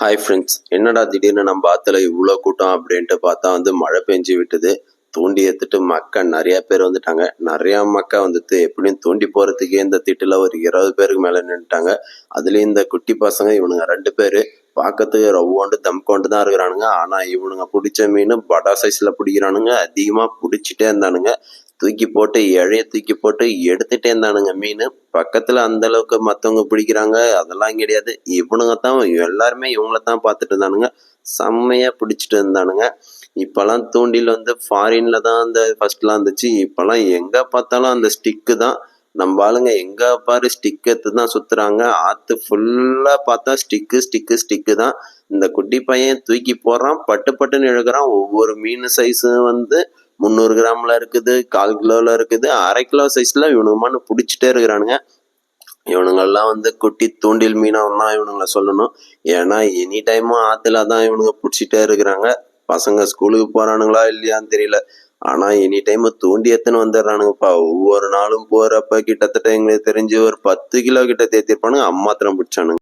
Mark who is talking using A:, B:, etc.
A: Hi friends என்னடா திடீர்னு நம்ம ஆத்துல இவ்வளோ கூட்டம் அப்படின்ட்டு பார்த்தா வந்து மழை பெஞ்சு விட்டுது. தூண்டி எடுத்துட்டு மக்கள் நிறைய பேர் வந்துட்டாங்க. நிறைய மக்கள் வந்துட்டு எப்படியும் தூண்டி போறதுக்கே இந்த திட்டில் ஒரு இருபது பேருக்கு மேலே நின்றுட்டாங்க அதுலயும் இந்த குட்டி பசங்க இவனுங்க ரெண்டு பேர் பார்க்கறதுக்கு ரவ்வோண்டு தம் கொண்டு தான் இருக்கிறானுங்க. ஆனால் இவனுங்க பிடிச்ச மீன் படா சைஸ்ல பிடிக்கிறானுங்க. அதிகமா பிடிச்சிட்டே இருந்தானுங்க. தூக்கி போட்டு இழைய தூக்கி போட்டு எடுத்துகிட்டே இருந்தானுங்க மீன். பக்கத்தில் அந்த அளவுக்கு பிடிக்கிறாங்க அதெல்லாம் கிடையாது. இவனுங்க தான் எல்லாருமே இவங்கள தான் பார்த்துட்டு இருந்தானுங்க செம்மையாக பிடிச்சிட்டு இருந்தானுங்க இப்போல்லாம் தூண்டில் வந்து ஃபாரின்ல தான் அந்த ஃபஸ்ட்லாம் இருந்துச்சு. இப்போல்லாம் எங்கே பார்த்தாலும் அந்த ஸ்டிக்கு தான். நம்ம ஆளுங்க எங்கே பாரு ஸ்டிக் எடுத்து தான் சுற்றுறாங்க ஆற்று ஃபுல்லாக பார்த்தா ஸ்டிக்கு ஸ்டிக்கு ஸ்டிக்கு தான். இந்த குட்டி பையன் தூக்கி போடுறான் பட்டு பட்டுன்னு இழுக்கிறான். ஒவ்வொரு மீன் சைஸும் வந்து முந்நூறு கிராம்ல இருக்குது கால் கிலோல இருக்குது அரை கிலோ சைஸ்ல இவனுங்கமானு பிடிச்சிட்டே இருக்கிறானுங்க. இவனுங்கெல்லாம் வந்து குட்டி தூண்டில் மீனவன் தான் இவனுங்களை சொல்லணும். ஏன்னா எனி டைமும் ஆற்றுல தான் இவனுங்க பிடிச்சிட்டே இருக்கிறாங்க. பசங்க ஸ்கூலுக்கு போறானுங்களா இல்லையான்னு தெரியல. ஆனா எனி டைம் தூண்டி எத்தனை வந்துடுறானுங்கப்பா. ஒவ்வொரு நாளும் போகிறப்ப கிட்டத்தட்ட எங்களுக்கு தெரிஞ்சு ஒரு பத்து கிலோ கிட்ட தேத்திருப்பானுங்க. அம்மாத்திரம் பிடிச்சானுங்க.